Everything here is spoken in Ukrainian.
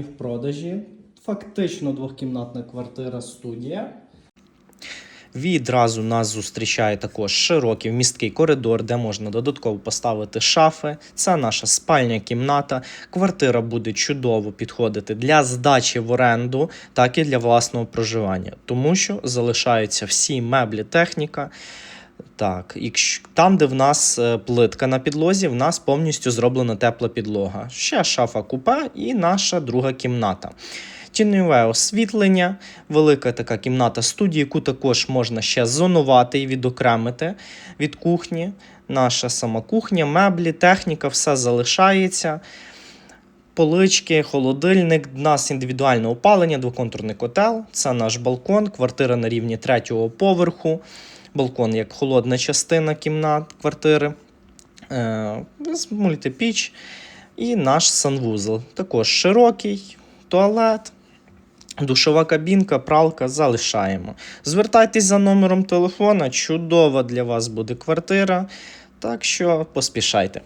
в продажі. Фактично двохкімнатна квартира студія. Відразу нас зустрічає також широкий вмісткий коридор, де можна додатково поставити шафи. Це наша спальня кімната. Квартира буде чудово підходити для здачі в оренду, так і для власного проживання, тому що залишаються всі меблі, техніка. Так, там, де в нас е, плитка на підлозі, в нас повністю зроблена тепла підлога. Ще шафа купе і наша друга кімната. Тіньове освітлення, велика така кімната студії, яку також можна ще зонувати і відокремити від кухні. Наша сама кухня, меблі, техніка, все залишається. Полички, холодильник, у нас індивідуальне опалення, двоконтурний котел. Це наш балкон, квартира на рівні третього поверху. Балкон як холодна частина кімнат квартири. Е, з мультипіч. І наш санвузол. Також широкий, туалет, душова кабінка, пралка залишаємо. Звертайтесь за номером телефона, чудова для вас буде квартира. Так що поспішайте.